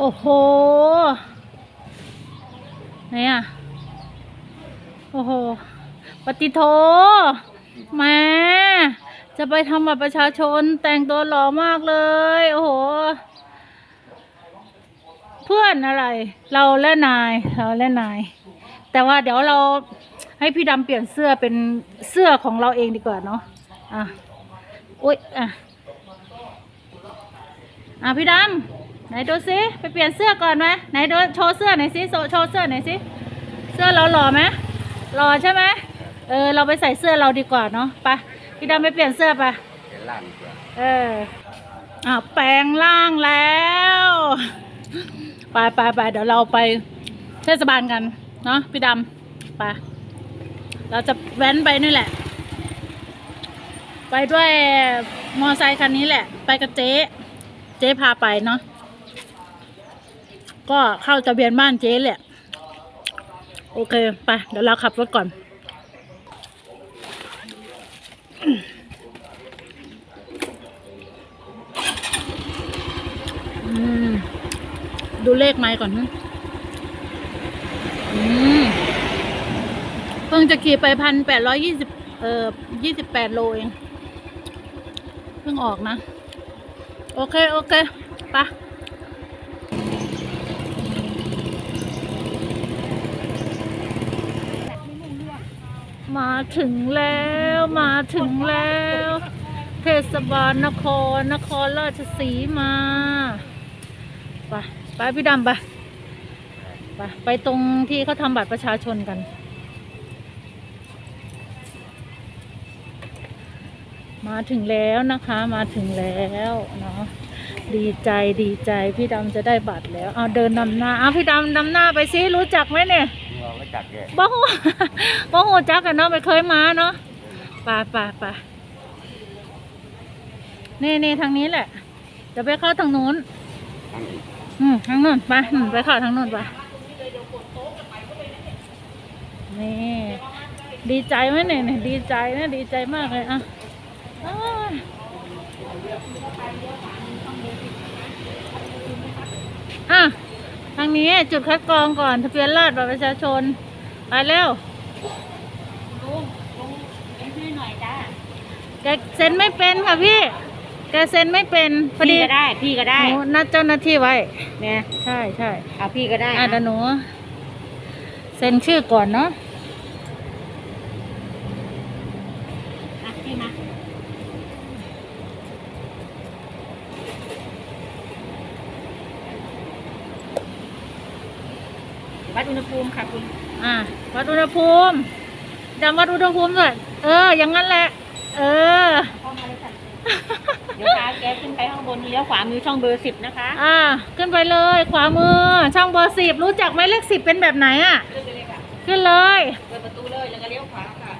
โอ้โห ไหนอะ โอ้โห ปฏิโทแม่จะไปทำบัตรประชาชนแต่งตัวหล่อมากเลย โอ้โห เพื่อนอะไร เราและนาย เราและนาย แต่ว่าเดี๋ยวเราให้พี่ดำเปลี่ยนเสื้อเป็นเสื้อของเราเองดีกว่าเนาะ อะอุ้ยอะ อะพี่ดำ ไหนดูซิไปเปลี่ยนเสื้อก่อนไหมไหนดูโชว์เสื้อหน่อยสิโชว์โชว์เสื้อหน่อยสิเสื้อเราหล่อไหมหล่อใช่ไหมเออเราไปใส่เสื้อเราดีกว่าเนาะไปพี่ดำไปเปลี่ยนเสื้อไปเดี๋ยวล่างดีกว่าเอออะแปลงร่างแล้วไปไปไปเดี๋ยวเราไปเทศบาลกันเนาะพี่ดำไปเราจะแว้นไปนี่แหละ ไปด้วยมอไซค์คันนี้แหละ ไปกับเจ๊ เจ๊พาไปเนาะ ก็เข้าทะเบียนบ้านเจ๊แหละ โอเค ไป เดี๋ยวเราขับรถก่อน ดูเลขไม้ก่อนนะเพิ่งจะขี่ไปพันแปดร้อยยี่สิบเอ่อยี่สิบแปดโลเอง เพิ่งออกนะ โอเค โอเค ไป มาถึงแล้วมาถึงแล้ว เทศบาลนครนครราชสีมาไปไปพี่ดำไปไปไปตรงที่เขาทำบัตรประชาชนกัน มาถึงแล้วนะคะมาถึงแล้วเนาะดีใจดีใจพี่ดำจะได้บัตรแล้วเอาเดินนำหน้าเอาพี่ดำนำหน้าไปสิรู้จักไหมเนี่ย เราก็จัดแกบ้าหูบ้าหูจักกันเนาะไม่เคยมาเนาะไปไปไปนี่นี่ทางนี้แหละเดี๋ยวไปเข้าทางนู้นทั้งอีกอืมทางนู้นไปอืมไปเข้าทางนู้นไปนี่ดีใจไหมเนี่ยเนี่ยดีใจนะดีใจมากเลยอะอ้ายอะทางนี้จุดคัดกรองก่อนทะเบียนราษฎร์บัตรประชาชน ไปเร็วแกเซ็นไม่เป็นค่ะพี่ แกเซ็นไม่เป็นพอดีพี่ก็ได้ พี่ก็ได้หนูนัดเจ้าหน้าที่ไว้เนี่ยใช่ใช่เอาพี่ก็ได้อะนะเดี๋ยวหนูเซ็นชื่อก่อนเนาะอะพี่มาวัดอุณหภูมิค่ะคุณ อะวัดอุณหภูมิจำวัดอุณหภูมิด้วยเออ อย่างนั้นแหละ เออ เข้ามาเลยค่ะ เดี๋ยวพาแกขึ้นไปข้างบนเลี้ยวขวามือช่องเบอร์สิบนะคะอะขึ้นไปเลย ขวามือ ช่องเบอร์สิบรู้จักไหมเลขสิบเป็นแบบไหนอะ ขึ้นไปเลยค่ะ ขึ้นเลย เปิดประตูเลยแล้วก็เลี้ยวขวาค่ะ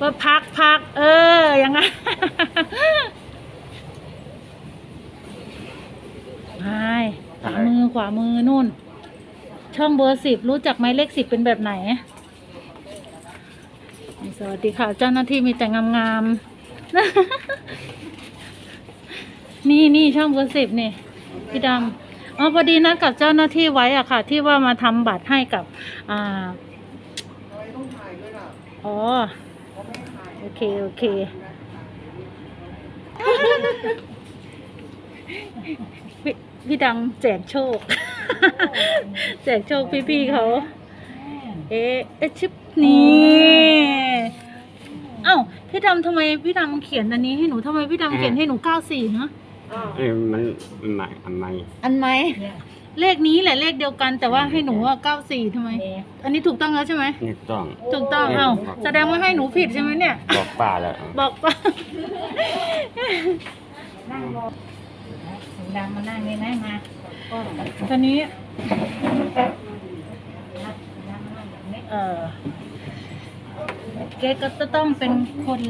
ก็พักพัก เออ อย่างนั้น ใช่ ขวามือขวามือนู่น ช่องเบอร์สิบรู้จักไหมเลขสิบเป็นแบบไหน สวัสดีค่ะ เจ้าหน้าที่มีแต่งามๆ นี่นี่ช่องเบอร์สิบนี่พี่ดำอ๋อพอดีนัดกับเจ้าหน้าที่ไว้อะค่ะ ที่ว่ามาทำบัตรให้กับ อ่าอ๋อโอเค โอเค พี่พี่ดังแจกโชค แจกโชคพี่ๆเขาเอ๊ะเอ๊ะชิปนี่เอ้าพี่ดำทำไมพี่ดำเขียนอันนี้ให้หนูทำไมพี่ดำเขียนให้หนูเก้าสี่นะเอ้ยมันมันใหม่อันใหม่อันไหมเลขนี้แหละเลขเดียวกันแต่ว่าให้หนูว่าเก้าสี่ทำไม อันนี้ถูกต้องแล้วใช่ไหมนี่ต้องถูกต้องเอ้าแสดงว่าให้หนูผิดใช่ไหมเนี่ย บอกป้าแล้วบอกว่านั่งรอถึง ดังมานั่งเลยนะมาก็ตอนนี้เออเกก็จะต้องเป็นคน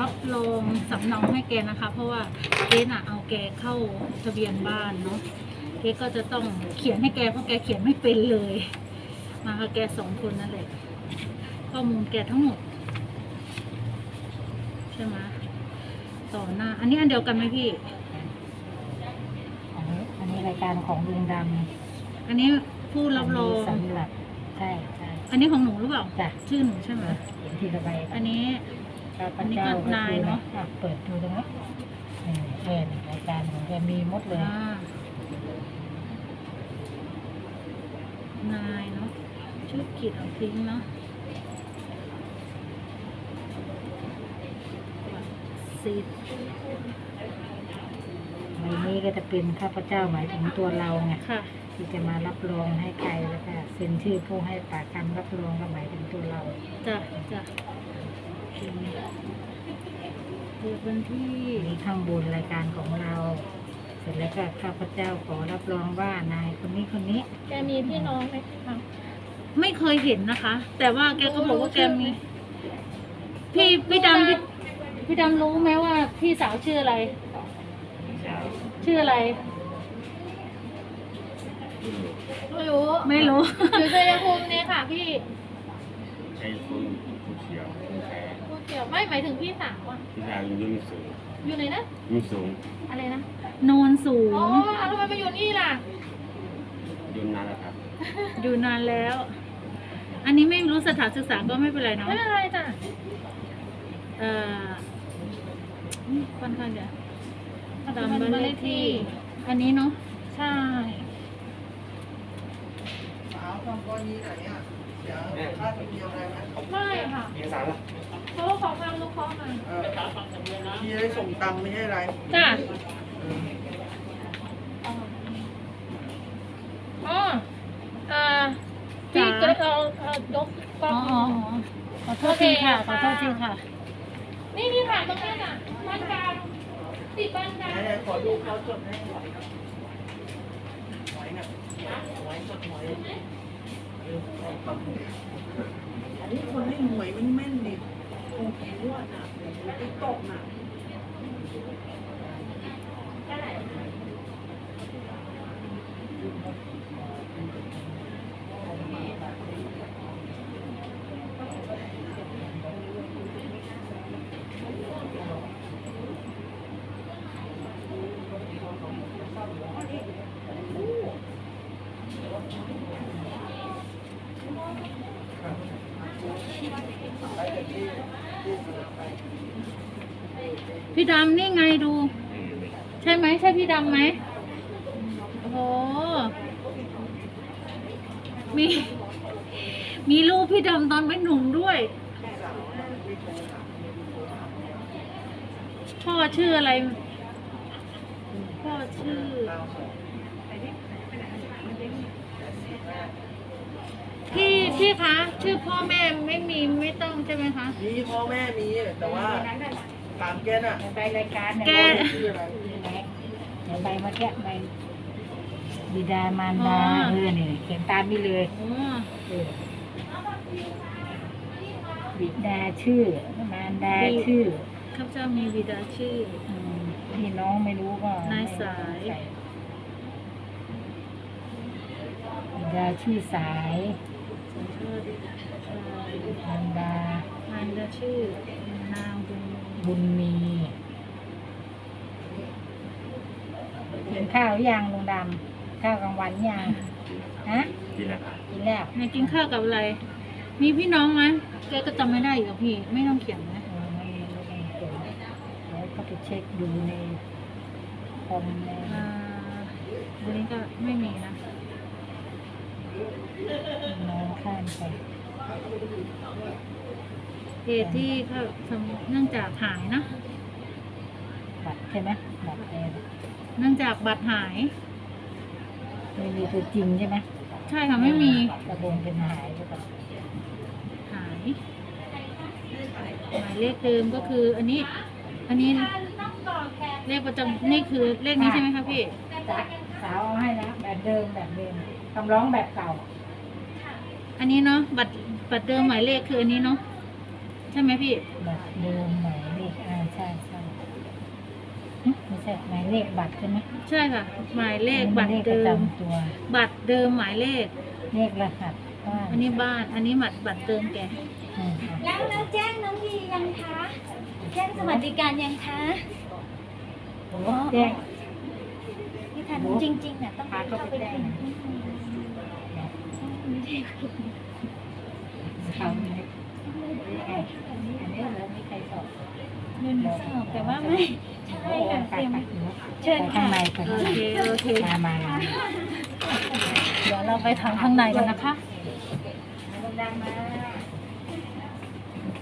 รับรองสำเนาให้แกนะคะ เพราะว่าเกน่ะเอาแกเข้าทะเบียนบ้านเนาะเกก็จะต้องเขียนให้แกเพราะแกเขียนไม่เป็นเลย มากับแกสองคนนั่นแหละข้อมูลแกทั้งหมดใช่ไหมต่อหน้า อันนี้อันเดียวกันไหมพี่ รายการของลุงดอันนี้ผู้ำรับรอง สำหรับใช่ใช่อันนี้ของหนูหรือเปล่า จ้ะชื่อหนูใช่ไหมเห็นทีละใบอันนี้ ข้าพอันนี้เจ้าก็ก็นายคือเนอะ อ่เปิดดูตรงนี้เออเออรายการของแกมีหมดเลยอ่านายเนาะชุดขีดเอาทิ้งเนาะสีใบนี้ ก็จะเป็นข้าพเจ้าหมายถึงตัวเราไงค่ะ ที่จะมารับรองให้ใครแล้วก็เซ็นชื่อผู้ให้ปากคำรับรองก็หมายถึงตัวเราจ้ะจ้ะโอเคเกิดวันที่มีข้างบนรายการของเรา เสร็จแล้วก็ข้าพเจ้าขอรับรองว่านายคนนี้คนนี้ แกมีพี่น้องไหมคะไม่เคยเห็นนะคะ แต่ว่าแกก็บอกว่าแกมี พี่พี่ดำพี่พี่ดำรู้ไหมว่าพี่สาวชื่ออะไร ชื่ออะไร ไม่รู้ไม่รู้ อยู่ชัยภูมิเนี่ยค่ะพี่ใช้คุณผู้เขียวผู้แพ้พูดเกี่ยวไม่หมายถึงพี่สาวอะที่ทางยุ่งสูงอยู่ไหนนะ ยุ่งสูงอะไรนะ โนนสูง อ๋อแล้วทำไมมาอยู่นี่ล่ะ ยุ่งนานแล้วครับอยู่นานแล้ว อันนี้ไม่รู้สถานศึกษาก็ไม่เป็นไรเนาะไม่เป็นไรจ้ะ เอ่ออืมค่อนข้างจะ ตามบ้านเลขที่ อันนี้เนาะ ใช่ไม่ค่ะเอกสารละเพราะว่าเขาทำลูกค้อมาเออพี่ได้ส่งตังค์ไม่ใช่อะไรจ้ะอ๋อเอ่อพี่ก็เอาเอายกกล้อ๋อองอ๋ออ๋อขอโทษทีค่ะ ขอโทษทีค่ะ นี่นี่ถ่ายตรงนี้น่ะบ้านกลาง ติดบ้านกลางไหนๆขอดูเขาจดให้หน่อยหอยน่ะหอยสดหอยเอออันนี้คนเล่นหวยมันแม่นดิโอ้โหว่าน่ะติ๊กตอกน่ะ พี่ดำนี่ไงดู ใช่ไหมใช่พี่ดำไหมโอ้โหมี มีรูปพี่ดำตอนเป็นหนุ่มด้วย พ่อชื่ออะไร พ่อชื่อพี่พี่คะ ชื่อพ่อแม่ไม่มีไม่ต้อง ใช่ไหมคะ มีพ่อแม่มีแต่ว่าถามแกน่ะใบรายการเนี่ยแกชื่ออะไรเดี๋ยวใบเมื่อกี้ใบบิดามารดาอ๋อเออเนี่ยเขียนตามนี้เลยอ๋อเออบิดาชื่อ มารดาชื่อข้าพเจ้ามีบิดาชื่ออืมพี่น้องไม่รู้ก็นายสายบิดาชื่อสายสัญชาติชาย มารดานางดาชื่อนางบุญบุญมีกินข้าวหรือยังลุงดำข้าวกลางวันยังฮะดีแล้วครับกินแล้วนายกินข้าวกับอะไร มีพี่น้องไหมแกก็จำไม่ได้อีกอะพี่ ไม่ต้องเขียนนะเออไม่ไม่ต้องเขียนแล้วก็ไปเช็คดูในคอมในอ่าวันนี้ก็ไม่มีนะ น้องข้ามไป เหตุที่เขาทำเนื่องจากหายนะ บัตรใช่ไหมบัตรแอนเนื่องจากบัตรหาย ไม่มีตัวจริงใช่ไหมใช่ค่ะไม่มีกระบงเป็นหายหรือเปล่าหายหมายเลขเดิมก็คืออันนี้ อันนี้เลขประจำนี่คือเลขนี้ใช่ไหมคะพี่จ้ะสาวเอาให้นะแบบเดิมแบบเดิมคำร้องแบบเก่า อันนี้เนาะบัตร บัตรเดิมหมายเลขคืออันนี้เนาะใช่ไหมพี่แบบเดิมหมายเลขอ่าใช่ใช่หึไม่ใช่หมายเลขบัตรใช่ไหมใช่ค่ะ หมายเลขอันนี้บัตรเลขปเดิระมจำตัว บัตรเดิมหมายเลข เลขรหัสบ้านอันนี้บ้าน อันนี้บัตรบัตรเดิมแกอืมแล้วแล้วแจ้งน้องพียังคะแจ้งสวัสดิการยังคะโอ้แจ้งพค่ะจริงๆเนี่ยต้องพาเขาไปแจ้ง เขาไหมอันนี้เราไม่ใครสอบเงินสอบแต่ว่าไม่ใช่ค่ะเตรียมเชิญข้าค่ะงในก่อนโอเคโอเคมามามาเดี๋ยวเราไปทางข้างในกันนะคะ ดังมา